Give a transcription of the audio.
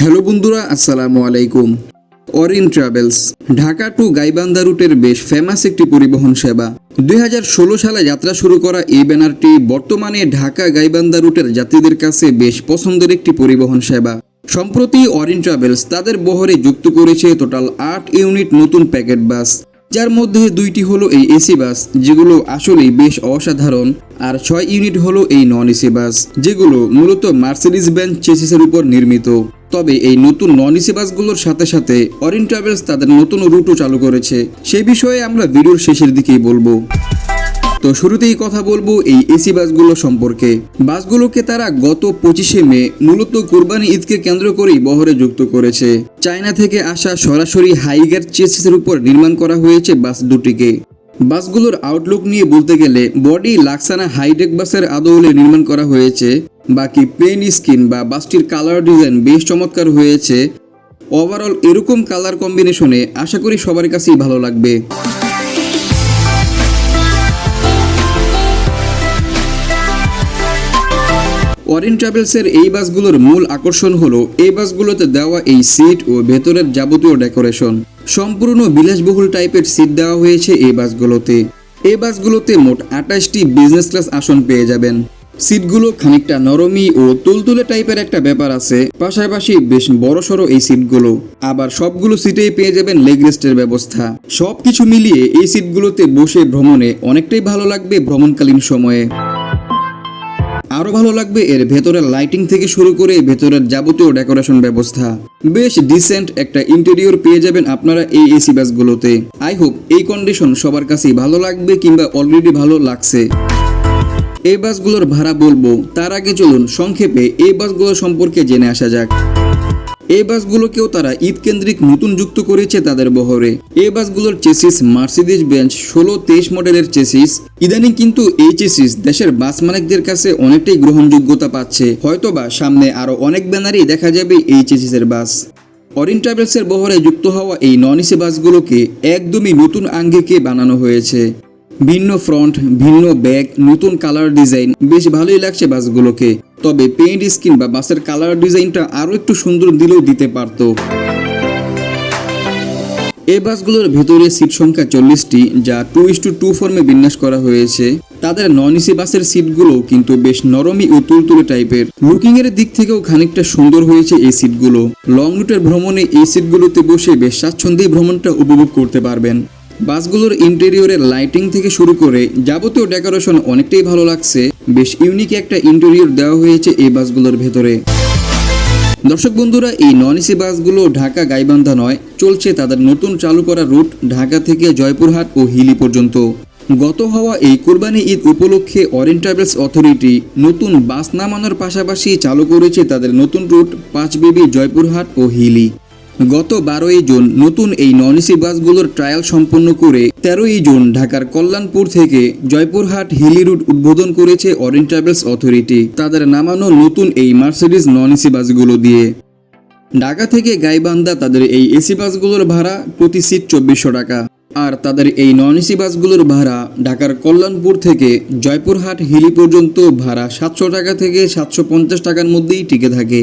Hello বন্ধুরা, আসসালামু আলাইকুম। অরিন ট্রাভেলস, ঢাকা টু গাইবান্ধা রুটের বেশ ফেমাস একটি পরিবহন সেবা। দুই হাজার ষোলো সালে যাত্রা শুরু করা এই ব্যানারটি বর্তমানে ঢাকা গাইবান্ধা রুটের যাত্রীদের কাছে বেশ পছন্দের একটি পরিবহন সেবা। সম্প্রতি অরিন ট্রাভেলস তাদের বহরে যুক্ত করেছে টোটাল আট ইউনিট নতুন প্যাকেট বাস যার মধ্যে দুইটি হলো এই এসি বাস, যেগুলো আসলেই বেশ অসাধারণ, আর ছয় ইউনিট হলো এই নন এসি বাস, যেগুলো মূলত মার্সিডিস ব্যান্ড চেসিসের উপর নির্মিত। তবে এই নতুন নন এসি বাসগুলোর সাথে সাথে অরিন ট্রাভেলস তাদের নতুন রুটও চালু করেছে। সে বিষয়ে আমরা ভিডিওর শেষের দিকেই বলব। তো শুরুতেই কথা বলব এই এসি বাসগুলো সম্পর্কে। বাসগুলোকে তারা গত পঁচিশে মে মূলত কুরবানি ঈদকে কেন্দ্র করেই বহরে যুক্ত করেছে। চায়না থেকে আসা সরাসরি হাইগার চেসিসের উপর নির্মাণ করা হয়েছে বাস দুটিকে। বাসগুলোর আউটলুক নিয়ে বলতে গেলে বডি লাক্সানা হাইটেক বাসের আদৌলে নির্মাণ করা হয়েছে। বাকি পেন স্কিন বা বাসটির কালার ডিজাইন বেশ চমৎকার হয়েছে। ওভারঅল এরকম কালার কম্বিনেশনে আশা করি সবার কাছেই ভালো লাগবে। অরিন ট্রাভেলসের এই বাসগুলোর মূল আকর্ষণ হলো, এই বাসগুলোতে দেওয়া এই সিট ও ভেতরের যাবতীয় ডেকোরেশন সম্পূর্ণ বিলাসবহুল টাইপের সিট দেওয়া হয়েছে এই বাসগুলোতে। এই বাসগুলোতে মোট আঠাশটি বিজনেস ক্লাস আসন পেয়ে যাবেন। সিটগুলো খানিকটা নরমি ও তুলতুলে টাইপের একটা ব্যাপার আছে, পাশাপাশি বেশ বড়সড় এই সিটগুলো আবার সবগুলো সিটেই পেয়ে যাবেন লেগ রেস্টের ব্যবস্থা। সবকিছু মিলিয়ে এই সিটগুলোতে বসে ভ্রমণে অনেকটাই ভালো লাগবে ভ্রমণকালীন সময়ে। আরও ভালো লাগবে এর ভেতরের লাইটিং থেকে শুরু করে ভেতরের যাবতীয় ডেকোরেশন ব্যবস্থা। বেশ ডিসেন্ট একটা ইন্টেরিয়র পেয়ে যাবেন আপনারা এই এসি বাসগুলোতে আই হোপ এই কন্ডিশন সবার কাছেই ভালো লাগবে কিংবা অলরেডি ভালো লাগছে। এই বাসগুলোর ভাড়া বলব, তার আগে চলুন সংক্ষেপে এই বাসগুলো সম্পর্কে জেনে আসা যাক। এই বাসগুলোকেও তারা ঈদ কেন্দ্রিক নতুন যুক্ত করেছে তাদের বহরে। এই বাসগুলোর চেসিস মার্সিডিজ বেঞ্চ, ষোলো তেইশ মডেলের চেসিস। ইদানিং কিন্তু এই চেসিস দেশের বাস মালিকদের কাছে অনেকটাই গ্রহণযোগ্যতা পাচ্ছে। হয়তোবা সামনে আরও অনেক ব্যানারই দেখা যাবে এই চেসিসের বাস। অরিন ট্রাভেলসের বহরে যুক্ত হওয়া এই নন এসি বাসগুলোকে একদমই নতুন আঙ্গিকে বানানো হয়েছে। ভিন্ন ফ্রন্ট, ভিন্ন ব্যাগ নতুন কালার ডিজাইন, বেশ ভালোই লাগছে বাসগুলোকে। তবে পেইন্ট স্কিন বা বাসের কালার ডিজাইনটা আরও একটু সুন্দর দিলেও দিতে পারতো। এই বাসগুলোর ভেতরে সিট সংখ্যা চল্লিশটি, যা টু ইস টু টু ফর্মে বিন্যাস করা হয়েছে। তাদের নন এসি বাসের সিটগুলো কিন্তু বেশ নরমই ও তুলতুলে টাইপের লুকিং এর দিক থেকেও খানিকটা সুন্দর হয়েছে এই সিটগুলো লং রুটের ভ্রমণে এই সিটগুলোতে বসে বেশ স্বাচ্ছন্দ্যেই ভ্রমণটা উপভোগ করতে পারবেন। বাসগুলোর ইন্টেরিয়রের লাইটিং থেকে শুরু করে যাবতীয় ডেকোরেশন অনেকটাই ভালো লাগছে। বেশ ইউনিক একটা ইন্টেরিয়র দেওয়া হয়েছে এই বাসগুলোর ভেতরে। দর্শক বন্ধুরা, এই নন এসি বাসগুলো ঢাকা গাইবান্ধা নয়, চলছে তাদের নতুন চালু করা রুট ঢাকা থেকে জয়পুরহাট ও হিলি পর্যন্ত। গত হওয়া এই কোরবানি ঈদ উপলক্ষে অরেঞ্জ ট্রাভেলস অথরিটি নতুন বাস নামানোর পাশাপাশি চালু করেছে তাদের নতুন রুট পাঁচবিবি জয়পুরহাট ও হিলি। গত বারোই জুন নতুন এই নন এসি বাসগুলোর ট্রায়াল সম্পন্ন করে তেরোই জুন ঢাকার কল্যাণপুর থেকে জয়পুরহাট হিলি রুট উদ্বোধন করেছে অরেঞ্জ ট্রাভেলস অথরিটি তাদের নামানো নতুন এই মার্সিডিজ নন এসি বাসগুলো দিয়ে। ঢাকা থেকে গাইবান্ধা তাদের এই এসি বাসগুলোর ভাড়া প্রতি সিট চব্বিশশো টাকা। আর তাদের এই নন এসি বাসগুলোর ভাড়া ঢাকার কল্যাণপুর থেকে জয়পুরহাট হিলি পর্যন্ত ভাড়া সাতশো টাকা থেকে সাতশো পঞ্চাশ টাকার মধ্যেই টিকে থাকে।